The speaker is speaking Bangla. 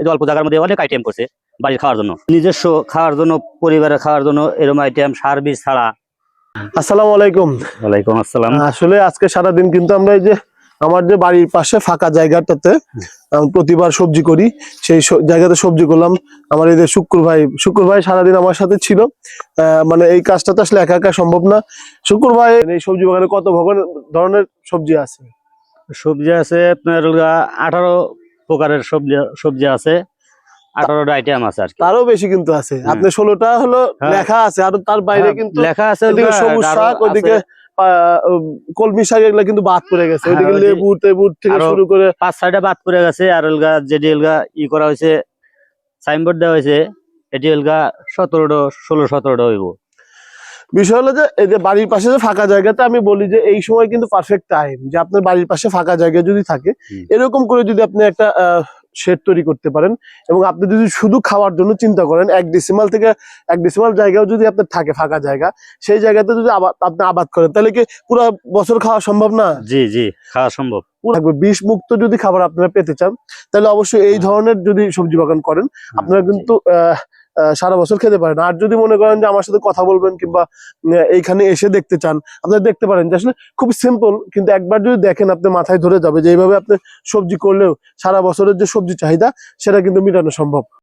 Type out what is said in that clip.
এই অল্প জায়গার মধ্যে অনেক আইটেম করছে বাড়ির খাওয়ার জন্য। নিজস্ব খাওয়ার জন্য পরিবারের খাওয়ার জন্য এরকম আইটেম সার বীজ ছাড়া। আসসালামু আলাইকুম। ওয়ালাইকুম আসসালাম। আসলে আজকে সারাদিন কিন্তু আমরা এই যে আমার যে বাড়ির পাশে ফাঁকা জায়গাটাতে প্রতিবার সবজি করি সেই জায়গাতে সবজি করলাম। আমার এই যে শুক্র ভাই শুক্র ভাই সারাদিন আমার সাথে ছিল। মানে এই কাজটা তো আসলে একা একা সম্ভব না। শুক্র ভাই এই সবজি বাগানে কত ধরনের সবজি আছে? সবজি আছে আপনার আঠারো প্রকারের সবজি সবজি আছে আঠারোটা আইটেম আছে আর তারও বেশি কিন্তু আছে। আপনি ষোলোটা হলো হ্যাঁ। লেখা আছে আর তার বাইরে হ্যাঁ, কিন্তু লেখা আছে ওগুলা, সবুজ শাক ওদিকে কলমি শাক এগুলা কিন্তু বাদ পড়ে গেছে। হ্যাঁ, ওইদিকে লেবু টেবুর থেকে শুরু করে পাঁচ ছয়টা বাদ পড়ে গেছে। আর এলগা যেটি এলগা ই করা হয়েছে সাইনবোর্ড দেওয়া হয়েছে এটি এলগা সতেরোটা ষোলো সতেরোটা হইব। বিষয় হলো যে এই যে বাড়ির পাশে যে ফাঁকা জায়গাটা আমি বলি যে এই সময় কিন্তু পারফেক্ট টাইম যে আপনার বাড়ির পাশে ফাঁকা জায়গা যদি থাকে এরকম করে যদি আপনি একটা শেড তৈরি করতে পারেন এবং আপনি যদি শুধু খাওয়ার জন্য চিন্তা করেন এক ডিসিমাল থেকে এক ডিসিমাল জায়গাও যদি আপনার থাকে ফাঁকা জায়গা সেই জায়গাতে যদি আবাদ আপনি আবাদ করেন তাহলে কি পুরো বছর খাওয়া সম্ভব না? জি জি খাওয়া সম্ভব। থাকবে। বিষ মুক্ত যদি খাবার আপনারা পেতে চান তাহলে অবশ্যই এই ধরনের যদি সবজি বাগান করেন আপনারা কিন্তু আহ, সারা বছর খেতে পারেন আর যদি মনে করেন যে আমার সাথে কথা বলবেন কিংবা এইখানে এসে দেখতে চান, আপনারা দেখতে পারেন যে আসলে খুব সিম্পল কিন্তু একবার যদি দেখেন আপনি মাথায় ধরে যাবে যে এইভাবে আপনি সবজি করলেও সারা বছরের যে সবজি চাহিদা, সেটা কিন্তু মেটানো সম্ভব।